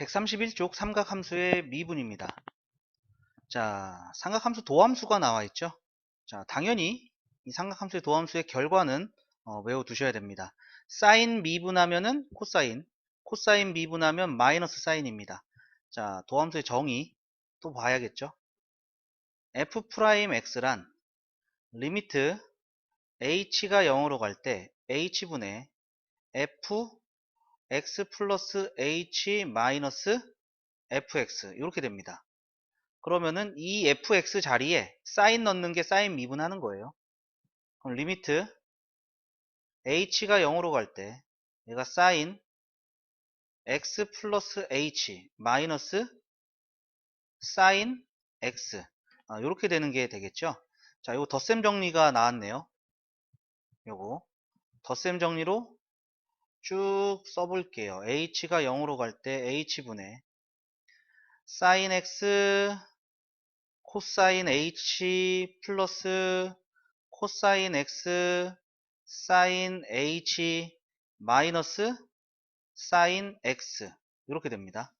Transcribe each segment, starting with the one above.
131쪽 삼각함수의 미분입니다. 자, 삼각함수 도함수가 나와 있죠. 자, 당연히 이 삼각함수의 도함수의 결과는 어, 외워두셔야 됩니다. 사인 미분하면은 코사인, 코사인 미분하면 마이너스 사인입니다. 자, 도함수의 정의 또 봐야겠죠. f'x란 리미트 h가 0으로 갈 때 h분의 f x 플러스 h 마이너스 fx 이렇게 됩니다. 그러면은 이 fx 자리에 사인 넣는 게 사인 미분하는 거예요. 그럼 리미트 h가 0으로 갈 때 얘가 사인 x 플러스 h 마이너스 사인 x 아, 이렇게 되는 게 되겠죠. 자, 요거 덧셈 정리가 나왔네요. 요거 덧셈 정리로 쭉 써볼게요. h가 0으로 갈 때 h분의 sin x 코사인 h 플러스 코사인 x sin h 마이너스 sin x 이렇게 됩니다.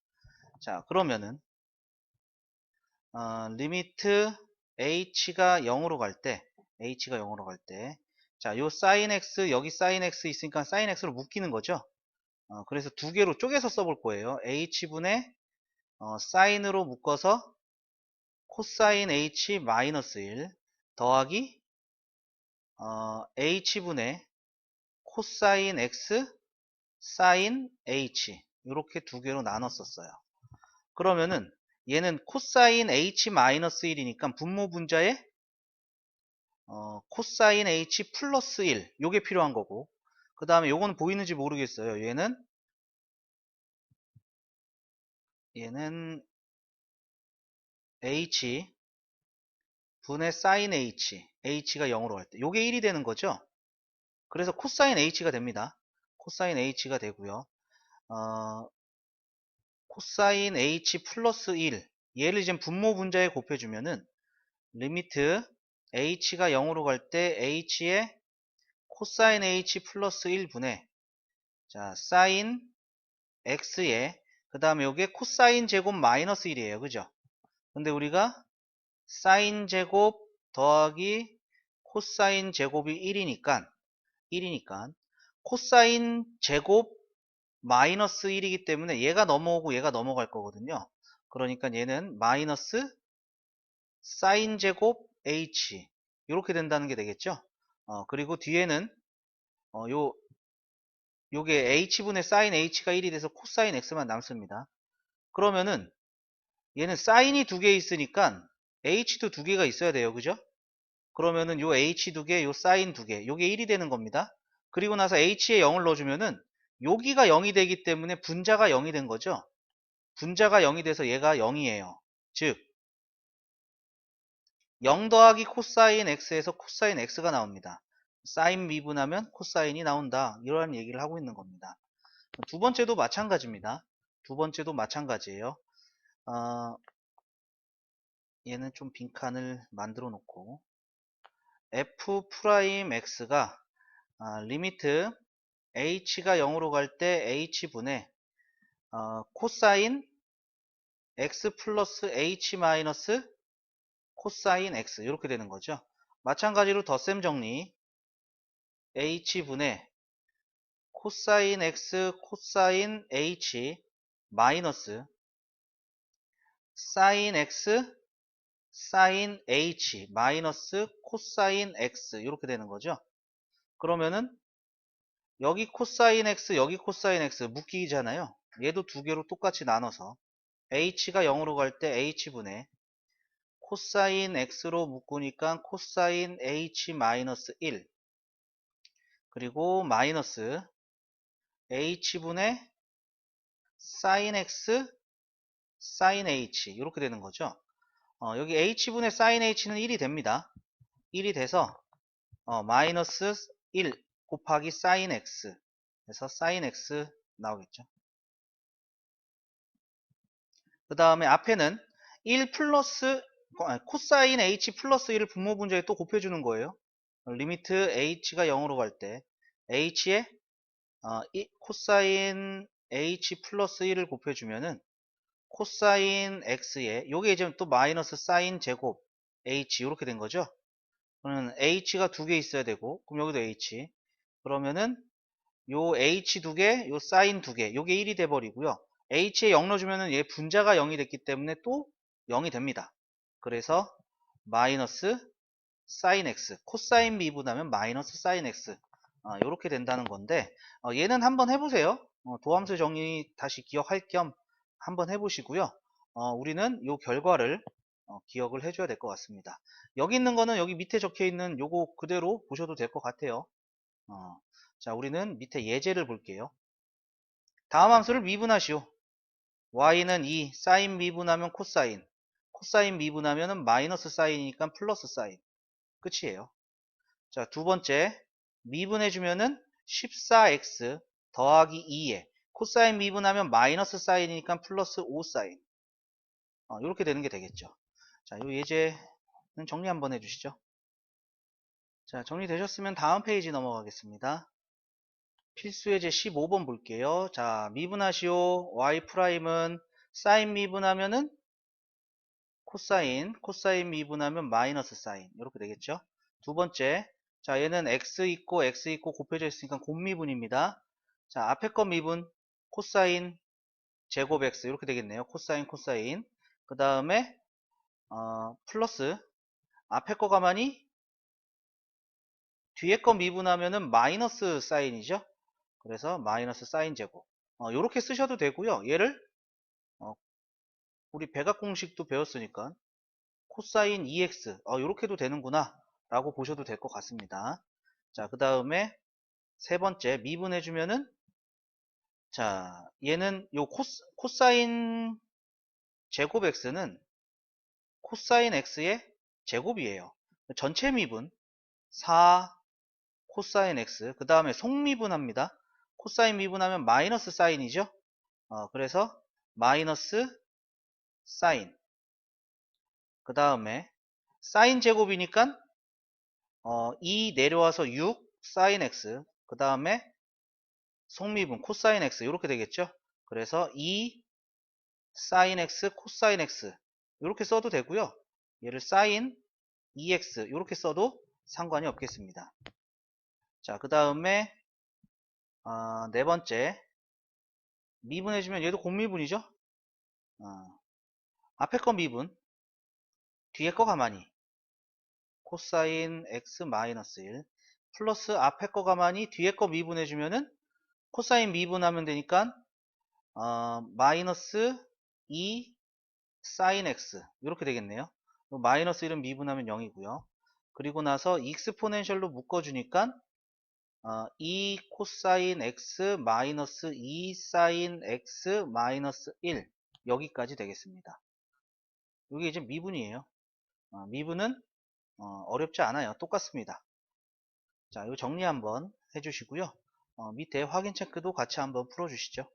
자 그러면은 어, 리미트 h가 0으로 갈 때 h가 0으로 갈 때 자, 요 sin x 여기 sin x 있으니까 sin x로 묶이는 거죠. 어, 그래서 두 개로 쪼개서 써볼 거예요. h분의 어, sin으로 묶어서 코사인 h 마이너스 1 더하기 어, h분의 코사인 x 사인 h 이렇게 두 개로 나눠 썼어요. 그러면은 얘는 코사인 h 마이너스 1이니까 분모 분자에 어, 코사인 h 플러스 1 요게 필요한 거고 그 다음에 요거는 보이는지 모르겠어요. 얘는 얘는 h 분의 사인 h h가 0으로 갈 때 요게 1이 되는 거죠. 그래서 코사인 h가 됩니다. 코사인 h가 되고요. 어, 코사인 h 플러스 1 얘를 이제 분모 분자에 곱해주면은 리미트 h가 0으로 갈 때 h의 코사인 h 플러스 1분의 자 사인 x에 그 다음에 요게 코사인 제곱 마이너스 1이에요. 그죠? 근데 우리가 사인 제곱 더하기 코사인 제곱이 1이니까 1이니까 코사인 제곱 마이너스 1이기 때문에 얘가 넘어오고 얘가 넘어갈 거거든요. 그러니까 얘는 마이너스 사인 제곱 h 이렇게 된다는 게 되겠죠. 어, 그리고 뒤에는 어, 요 요게 h분의 사인 h가 1이 돼서 코사인 x만 남습니다. 그러면은 얘는 사인이 두 개 있으니까 h도 두 개가 있어야 돼요. 그죠? 그러면은 요 h 두 개, 요 사인 두 개, 요게 1이 되는 겁니다. 그리고 나서 h에 0을 넣어 주면은 여기가 0이 되기 때문에 분자가 0이 된 거죠. 분자가 0이 돼서 얘가 0이에요. 즉 0 더하기 코사인 x에서 코사인 x가 나옵니다. 사인 미분하면 코사인이 나온다. 이러한 얘기를 하고 있는 겁니다. 두 번째도 마찬가지입니다. 두 번째도 마찬가지예요. 어, 얘는 좀 빈칸을 만들어 놓고 f 프라임 x가 아, 리미트 h가 0으로 갈 때 h분의 어, 코사인 x 플러스 h 마이너스 코사인 x 이렇게 되는 거죠. 마찬가지로 덧셈 정리 h분의 코사인 x 코사인 h 마이너스 사인 x 사인 h 마이너스 코사인 x 이렇게 되는 거죠. 그러면은 여기 코사인 x 여기 코사인 x 묶이잖아요. 얘도 두 개로 똑같이 나눠서 h가 0으로 갈 때 h분의 코사인 x로 묶으니까 코사인 h 마이너스 1 그리고 마이너스 h분의 사인 x 사인 h 이렇게 되는 거죠. 어, 여기 h분의 사인 h는 1이 됩니다. 1이 돼서 어, 마이너스 1 곱하기 사인 x 그래서 사인 x 나오겠죠. 그 다음에 앞에는 1 플러스 코사인 h 플러스 1을 분모 분자에 또 곱해주는 거예요. 리미트 h가 0으로 갈 때 h의 어, 이, 코사인 h 플러스 1을 곱해주면은 코사인 x에 요게 이제 또 마이너스 사인 제곱 h 이렇게 된 거죠. 그러면 h가 두 개 있어야 되고 그럼 여기도 h 그러면은 요 h 두 개, 요 사인 두 개, 요게 1이 돼 버리고요. h에 0 넣어주면은 얘 분자가 0이 됐기 때문에 또 0이 됩니다. 그래서 마이너스 사인 x, 코사인 미분하면 마이너스 사인 x 어, 이렇게 된다는 건데 어, 얘는 한번 해보세요. 어, 도함수 정리 다시 기억할 겸 한번 해보시고요. 어, 우리는 요 결과를 어, 기억을 해줘야 될 것 같습니다. 여기 있는 거는 여기 밑에 적혀 있는 요거 그대로 보셔도 될 것 같아요. 어, 자, 우리는 밑에 예제를 볼게요. 다음 함수를 미분하시오. y는 2, 사인 미분하면 코사인, 코사인 미분하면 마이너스 사인이니까 플러스 사인. 끝이에요. 자, 두 번째, 미분해주면은 14x 더하기 2에 코사인 미분하면 마이너스 사인이니까 플러스 5사인. 어, 이렇게 되는 게 되겠죠. 자, 이 예제는 정리 한번 해주시죠. 자, 정리되셨으면 다음 페이지 넘어가겠습니다. 필수 예제 15번 볼게요. 자, 미분하시오. y 프라임은 사인 미분하면은 코사인, 코사인 미분하면 마이너스 사인. 이렇게 되겠죠. 두 번째, 자, 얘는 x 있고 x 있고 곱해져 있으니까 곱미분입니다. 자, 앞에 거 미분, 코사인, 제곱 x 이렇게 되겠네요. 코사인, 코사인. 그 다음에 어, 플러스 앞에 거 가만히 뒤에 거 미분하면은 마이너스 사인이죠. 그래서 마이너스 사인 제곱. 어, 이렇게 쓰셔도 되고요. 얘를 어, 우리 배각 공식도 배웠으니까 코사인 2x 어, 이렇게도 되는구나 라고 보셔도 될 것 같습니다. 자, 그 다음에 세 번째 미분해주면은 자, 얘는 요 코스, 코사인 제곱 x는 코사인 x의 제곱이에요. 전체 미분 4 코사인 x 그 다음에 속미분합니다. 코사인 미분하면 마이너스 사인이죠. 어, 그래서 마이너스 사인 그 다음에 사인 제곱이니까 어, 2 내려와서 6 사인 x 그 다음에 속미분 코사인 x 이렇게 되겠죠. 그래서 2 사인 x 코사인 x 이렇게 써도 되고요. 얘를 사인 2x 이렇게 써도 상관이 없겠습니다. 자, 그 다음에 어, 네 번째 미분해주면 얘도 곱미분이죠. 어, 앞에 거 미분 뒤에 거 가만히 코사인 x 마이너스 1 플러스 앞에 거 가만히 뒤에 거 미분해 주면은 코사인 미분하면 되니까 어, 마이너스 2 사인 x 이렇게 되겠네요. 마이너스 1은 미분하면 0이고요. 그리고 나서 익스포넨셜로 묶어주니까 어, 2 코사인 x 마이너스 2 사인 x 마이너스 1 여기까지 되겠습니다. 이게 이제 미분이에요. 어, 미분은 어, 렵지 않아요. 똑같습니다. 자, 이 정리 한번 해주시고요. 어, 밑에 확인 체크도 같이 한번 풀어주시죠.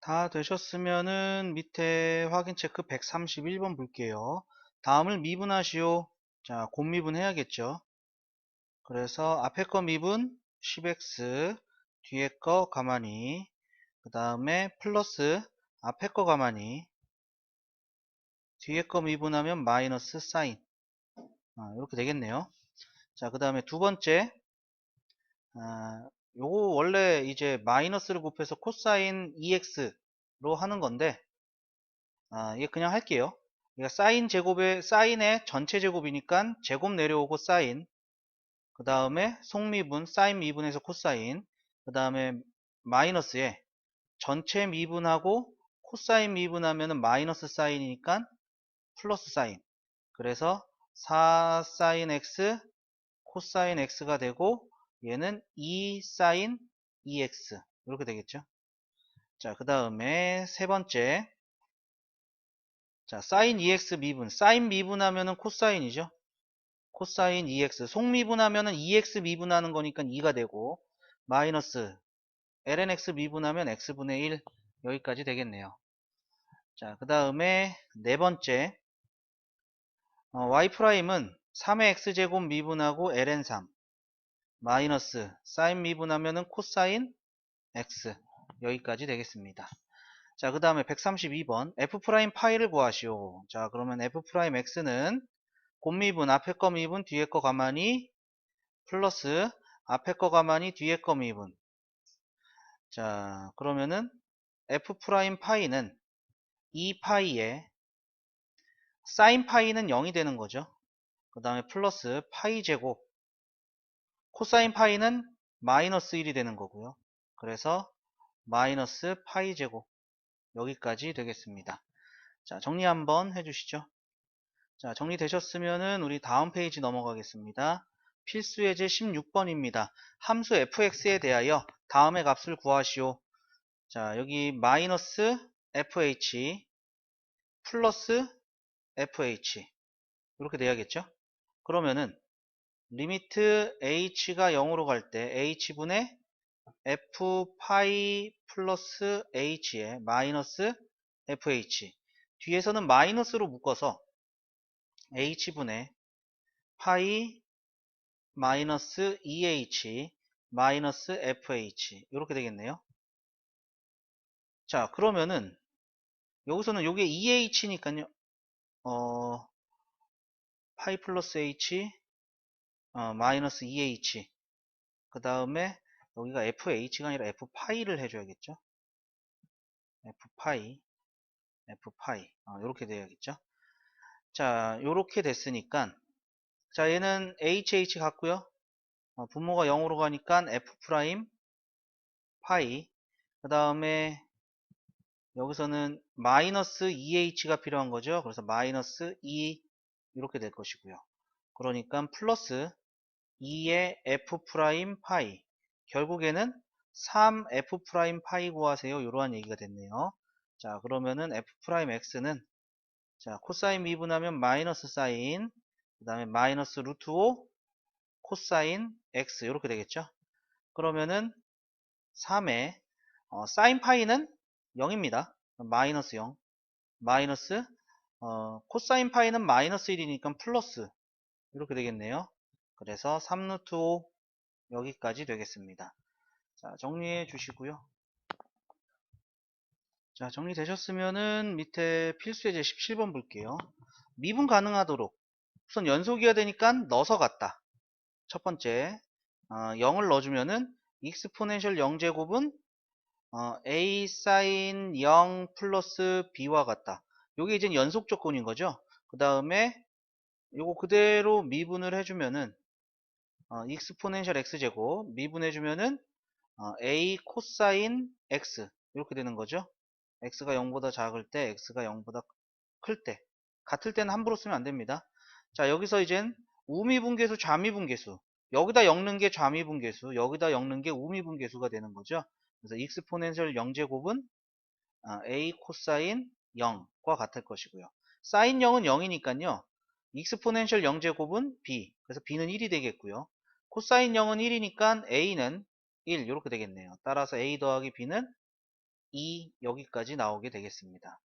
다 되셨으면은 밑에 확인 체크 131번 볼게요. 다음을 미분하시오. 자, 곱미분 해야겠죠. 그래서 앞에 거 미분 10x, 뒤에 거 가만히, 그 다음에 플러스 앞에 거 가만히, 뒤에 거 미분하면 마이너스 사인. 아, 이렇게 되겠네요. 자, 그 다음에 두 번째, 아, 요거 원래 이제 마이너스를 곱해서 코사인 2x로 하는 건데, 아, 얘 그냥 할게요. 그러니까 사인 제곱의 사인의 전체 제곱이니까 제곱 내려오고 사인 그 다음에 속미분 사인 미분에서 코사인 그 다음에 마이너스에 전체 미분하고 코사인 미분하면은 마이너스 사인이니까 플러스 사인 그래서 4 사인 x 코사인 x가 되고 얘는 2 사인 2x 이렇게 되겠죠 자 그 다음에 세 번째 자, 사인 2x 미분. 사인 미분하면은 코사인이죠. 코사인 2x. 속미분하면은 2x 미분하는 거니까 2가 되고 마이너스 lnx 미분하면 x분의 1 여기까지 되겠네요. 자, 그 다음에 네 번째 어, y 프라임은 3의 x제곱 미분하고 ln3 마이너스 사인 미분하면은 코사인 x 여기까지 되겠습니다. 자, 그 다음에 132번 f 프라임 파이를 구하시오. 자, 그러면 f 프라임 x는 곱미분 앞에 거 미분 뒤에 거 가만히 플러스 앞에 거 가만히 뒤에 거 미분. 자, 그러면은 f 프라임 파이는 2파이에 사인 파이는 0이 되는 거죠. 그 다음에 플러스 파이 제곱 코사인 파이는 마이너스 1이 되는 거고요. 그래서 마이너스 파이 제곱 여기까지 되겠습니다. 자 정리 한번 해주시죠. 자 정리되셨으면은 우리 다음 페이지 넘어가겠습니다. 필수 예제 16번입니다. 함수 fx에 대하여 다음의 값을 구하시오. 자 여기 마이너스 fh 플러스 fh 이렇게 돼야겠죠? 그러면은 리미트 h가 0으로 갈 때 h분의 f 파이 플러스 h에 마이너스 fh 뒤에서는 마이너스로 묶어서 h분의 파이 마이너스 2h 마이너스 fh 이렇게 되겠네요. 자 그러면은 여기서는 요게 2h니까요. 어 파이 플러스 h 어, 마이너스 2h 그 다음에 여기가 fh가 아니라 f파이를 해줘야겠죠? F파이 f파이. 어, 이렇게 돼야겠죠? 자 요렇게 됐으니까. 자 얘는 hh 같고요. 어, 분모가 0으로 가니까 f 프라임 파이. 그 다음에 여기서는 마이너스 2h가 필요한 거죠. 그래서 마이너스 2 이렇게 될 것이고요. 그러니까 플러스 2의 f 프라임 파이. 결국에는 3f 프라임 파이 구하세요. 이러한 얘기가 됐네요. 자 그러면은 f 프라임 x는 자 코사인 미분하면 마이너스 사인 그 다음에 마이너스 루트 5 코사인 x 이렇게 되겠죠? 그러면은 3의 어, 사인 파이는 0입니다 마이너스 0 마이너스 어, 코사인 파이는 마이너스 1이니까 플러스 이렇게 되겠네요 그래서 3루트 5 여기까지 되겠습니다. 자, 정리해 주시고요. 자, 정리되셨으면은 밑에 필수예제 17번 볼게요. 미분 가능하도록 우선 연속이어야 되니까 넣어서 갔다. 첫 번째 어, 0을 넣어주면은 익스포넨셜 0제곱은 어, a 사인 0 플러스 b와 같다. 요게 이제 연속 조건인 거죠. 그 다음에 요거 그대로 미분을 해주면은 어, 익스포넨셜 x제곱 미분해주면은 어, a 코사인 x 이렇게 되는 거죠. x가 0보다 작을 때 x가 0보다 클 때 같을 때는 함부로 쓰면 안 됩니다. 자 여기서 이젠 우미분계수 좌미분계수 여기다 엮는 게 좌미분계수 여기다 엮는 게 우미분계수가 되는 거죠. 그래서 익스포넨셜 0제곱은 어, a 코사인 0과 같을 것이고요. 사인 0은 0이니까요. 익스포넨셜 0제곱은 b 그래서 b는 1이 되겠고요. 코사인 0은 1이니까 a는 1 이렇게 되겠네요. 따라서 a 더하기 b는 2 여기까지 나오게 되겠습니다.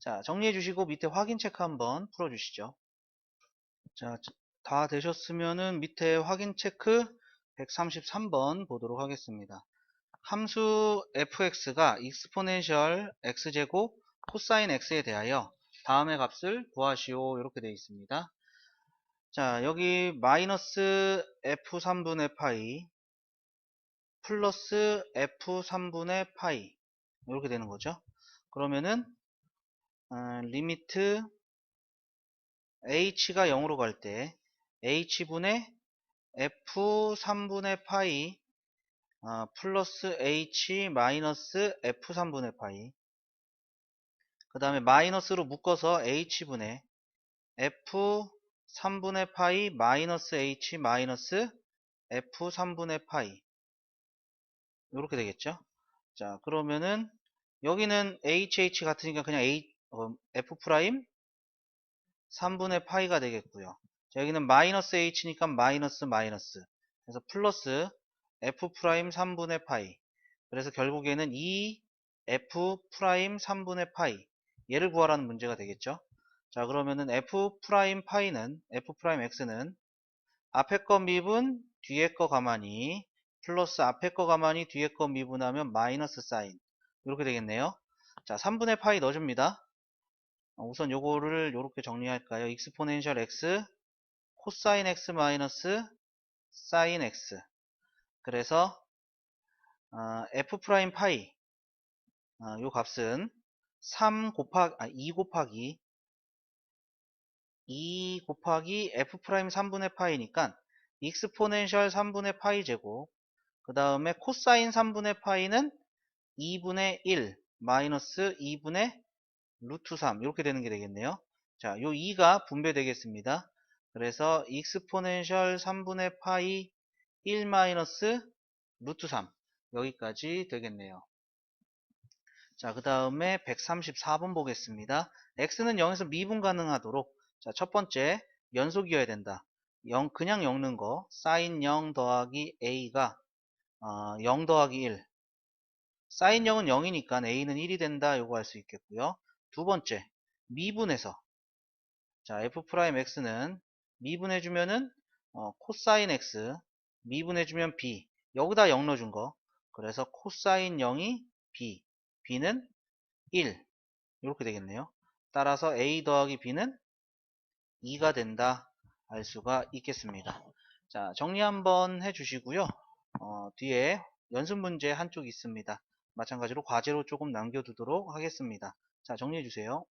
자 정리해 주시고 밑에 확인 체크 한번 풀어 주시죠. 자 다 되셨으면은 밑에 확인 체크 133번 보도록 하겠습니다. 함수 fx가 익스포넨셜 x제곱 코사인 x에 대하여 다음의 값을 구하시오 이렇게 되어 있습니다. 자, 여기 마이너스 f3분의 파이 플러스 f3분의 파이 이렇게 되는 거죠. 그러면은 어, 리미트 h가 0으로 갈 때 h분의 f3분의 파이 어, 플러스 h 마이너스 f3분의 파이. 그 다음에 마이너스로 묶어서 h분의 f 3분의 파이 마이너스 h 마이너스 f 3분의 파이. 이렇게 되겠죠? 자 그러면은 여기는 hh 같으니까 그냥 a, 어, f 프라임 3분의 파이가 되겠고요. 자, 여기는 마이너스 h니까 마이너스 마이너스. 그래서 플러스 f 프라임 3분의 파이 그래서 결국에는 이 f 프라임 3분의 파이 얘를 구하라는 문제가 되겠죠 자 그러면은 f 프라임 파이는 f 프라임 x는 앞에 거 미분 뒤에 거 가만히 플러스 앞에 거 가만히 뒤에 거 미분하면 마이너스 사인 이렇게 되겠네요. 자, 3분의 파이 넣어줍니다. 어, 우선 요거를 요렇게 정리할까요? 익스포넨셜 x 코사인 x 마이너스 사인 x 그래서 어, f 프라임 파이 어, 요 값은 3 곱하기 아, 2 곱하기 2 곱하기 f 프라임 3분의 파이니까 익스포넨셜 3분의 파이 제곱 그 다음에 코사인 3분의 파이는 2분의 1 마이너스 2분의 루트 3 이렇게 되는 게 되겠네요. 자, 요 2가 분배되겠습니다. 그래서 익스포넨셜 3분의 파이 1 마이너스 루트 3 여기까지 되겠네요. 자, 그 다음에 134번 보겠습니다. x는 0에서 미분 가능하도록 자, 첫 번째 연속이어야 된다. 0, 그냥 엮는 거 사인 0 더하기 a가 어, 0 더하기 1 사인 0은 0이니까 a는 1이 된다 요거 할 수 있겠고요. 두 번째 미분해서 자 f 프라임 x는 미분해주면은 어, 코사인 x 미분해주면 b 여기다 0 넣어준 거 그래서 코사인 0이 b b는 1 이렇게 되겠네요. 따라서 a 더하기 b는 2가 된다 알 수가 있겠습니다. 자 정리 한번 해주시고요. 어, 뒤에 연습 문제 한쪽 있습니다. 마찬가지로 과제로 조금 남겨두도록 하겠습니다. 자 정리해 주세요.